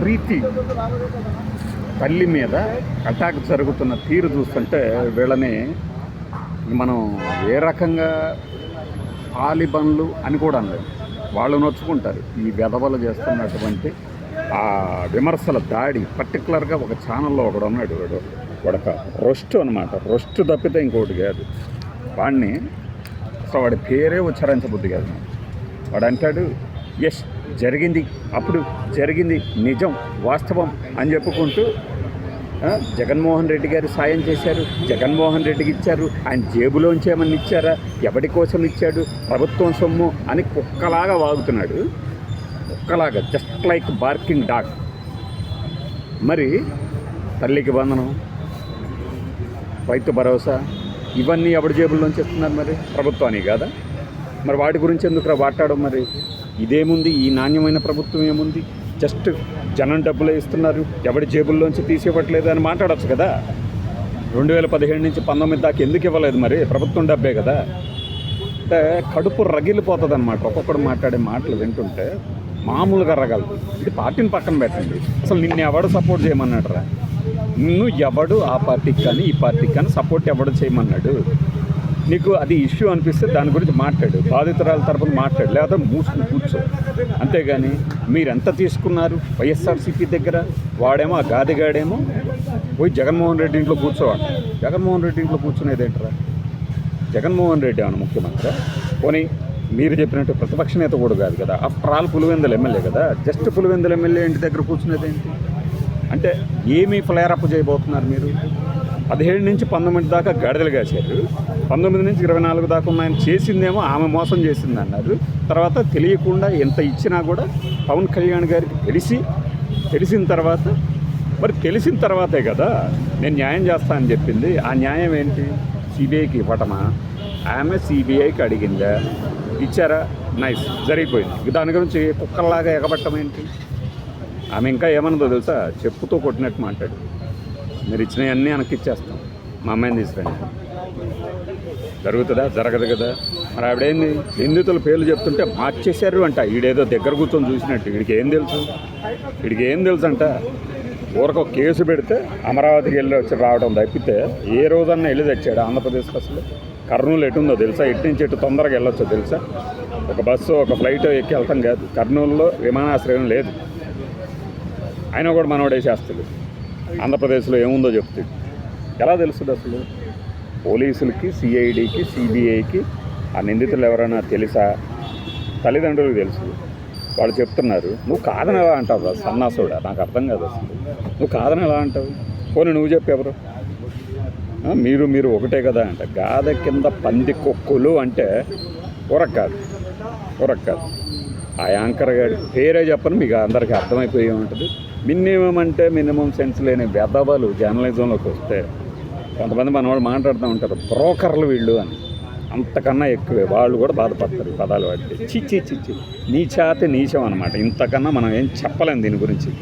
ప్రీతి తల్లి మీద అటాక్ జరుగుతున్న తీరు చూస్తుంటే వీళ్ళని మనం ఏ రకంగా తాలిబన్లు అని కూడా అనలేదు వాళ్ళు నొచ్చుకుంటారు. ఈ వెధవలు చేస్తున్నటువంటి ఆ విమర్శల దాడి పర్టికులర్గా ఒక ఛానల్లో ఒకడు ఉన్నాడు వాడు. వాడొక రొస్ట్ అనమాట రొస్ట్ తప్పితే ఇంకోటి కాదు. వాడిని అసలు వాడి పేరే ఉచ్చరించబుద్ధి కాదు. వాడు అంటాడు ఎస్ జరిగింది. అప్పుడు జరిగింది నిజం వాస్తవం అని చెప్పుకుంటూ జగన్మోహన్ రెడ్డి గారు సాయం చేశారు. జగన్మోహన్ రెడ్డికి ఇచ్చారు. ఆయన జేబులోంచి ఏమన్నా ఇచ్చారా? ఎవరి కోసం ఇచ్చాడు? ప్రభుత్వం సొమ్ము అని కుక్కలాగా వాగుతున్నాడు. కుక్కలాగా జస్ట్ లైక్ బార్కింగ్ డాగ్ మరి తల్లికి బంధనం రైతు భరోసా ఇవన్నీ ఎవరి జేబుల్లోంచి ఇస్తున్నారు మరి? ప్రభుత్వానికి కాదా? మరి వాటి గురించి ఎందుకు మాట్లాడడం మరి? ఇదేముంది ఈ నాణ్యమైన ప్రభుత్వం ఏముంది? జస్ట్ జనం డబ్బులే ఇస్తున్నారు. ఎవడి జేబుల్లోంచి తీసివ్వట్లేదు అని మాట్లాడచ్చు కదా? రెండు వేల పదిహేడు నుంచి పంతొమ్మిది దాకా ఎందుకు ఇవ్వలేదు మరి? ప్రభుత్వం డబ్బే కదా? అంటే కడుపు రగిలిపోతుంది అనమాట ఒక్కొక్కడు మాట్లాడే మాటలు వింటుంటే మామూలుగా రగలదు. ఇది పార్టీని పక్కన పెట్టండి. అసలు నిన్ను ఎవడు సపోర్ట్ చేయమన్నాడురా? నిన్ను ఎవడు ఆ పార్టీకి కానీ ఈ పార్టీకి కానీ సపోర్ట్ ఎవడు చేయమన్నాడు? నీకు అది ఇష్యూ అనిపిస్తే దాని గురించి మాట్లాడు. బాధితురాల తరపున మాట్లాడు. లేదా మూసుకుని కూర్చో. అంతేగాని మీరెంత తీసుకున్నారు? వైఎస్ఆర్సీపీ దగ్గర వాడేమో ఆ గాదిగాడేమో పోయి జగన్మోహన్ రెడ్డి ఇంట్లో కూర్చోవాడు జగన్మోహన్ రెడ్డి ఇంట్లో కూర్చునేది ఏంటరా? జగన్మోహన్ రెడ్డి అని ముఖ్యమంత్రి? పోనీ మీరు చెప్పినట్టు ప్రతిపక్ష నేత కూడా కాదు కదా. ఆఫ్టర్ ఆల్ పులివెందుల ఎమ్మెల్యే కదా. జస్ట్ పులివెందుల ఎమ్మెల్యే ఇంటి దగ్గర కూర్చునేది ఏంటి? అంటే ఏమీ ఫ్లేరప్ చేయబోతున్నారు మీరు? పదిహేడు నుంచి పంతొమ్మిది దాకా గడదలు కాశారు. పంతొమ్మిది నుంచి ఇరవై నాలుగు దాకా ఉన్నాయని ఆయన చేసిందేమో ఆమె మోసం చేసింది అన్నారు తర్వాత తెలియకుండా ఎంత ఇచ్చినా కూడా పవన్ కళ్యాణ్ గారికి తెలిసి తెలిసిన తర్వాత మరి తెలిసిన తర్వాతే కదా నేను న్యాయం చేస్తా అని చెప్పింది. ఆ న్యాయం ఏంటి? సిబిఐకి ఇవ్వటమా? ఆమె సిబిఐకి అడిగిందా? ఇచ్చారా? నైస్ జరిగిపోయింది. దాని గురించి కుక్కల్లాగా ఎగబట్టం ఏంటి? ఆమె ఇంకా ఏమన్నదో తెలుసా? చెప్పుతో కొట్టినట్టు మాట్లాడు మీరు ఇచ్చినవన్నీ వెనక్కి ఇచ్చేస్తాం మా అమ్మాయిని తీసుకురండి. జరుగుతుందా? జరగదు కదా? మరి ఆవిడేంది? నిందితుల పేర్లు చెప్తుంటే మార్చేశారు అంట. ఈడేదో దగ్గర కూర్చొని చూసినట్టు. వీడికి ఏం తెలుసు? వీడికి ఏం తెలుసు అంట? ఊరక ఒక కేసు పెడితే అమరావతికి వెళ్ళి వచ్చి రావడం తప్పితే ఏ రోజన్నా వెళ్ళి తెచ్చాడు ఆంధ్రప్రదేశ్కి అసలు? కర్నూలు ఎటుందో తెలుసా? ఎటు నుంచి ఎటు తొందరగా వెళ్ళొచ్చో తెలుసా? ఒక బస్సు ఒక ఫ్లైట్ ఎక్కి వెళ్తాం కాదు. కర్నూలులో విమానాశ్రయం లేదు. ఆయన కూడా మనోడేసేస్తాడు ఆంధ్రప్రదేశ్లో ఏముందో చెప్తాడు ఎలా తెలుస్తుంది అసలు? పోలీసులకి సిఐడికి సిబిఐకి ఆ నిందితులు ఎవరైనా తెలుసా? తల్లిదండ్రులకు తెలుసు. వాళ్ళు చెప్తున్నారు నువ్వు కాదని ఎలా అంటావు రా సన్నాసుడా? నాకు అర్థం కాదు అసలు. నువ్వు కాదని ఎలా అంటావు? పోనీ నువ్వు చెప్పి ఎవరు? మీరు మీరు ఒకటే కదా అంట. గాథ కింద పంది కొక్కులు అంటే ఊరక్ కాదు ఊరక్ కాదు. ఆ యాంకర్ గారి పేరే చెప్పని మీకు అందరికీ అర్థమైపోయి ఉంటుంది. మినిమం అంటే మినిమం సెన్స్ లేని వెధవలు జర్నలిజంలోకి వస్తే కొంతమంది మన వాళ్ళు మాట్లాడుతూ ఉంటారు బ్రోకర్లు వీళ్ళు అని. అంతకన్నా ఎక్కువే. వాళ్ళు కూడా బాధపడతారు పదాలు వాడితే. చిచ్చి చిచ్చి నీచాతి నీచం అనమాట ఇంతకన్నా మనం ఏం చెప్పలేం దీని గురించి.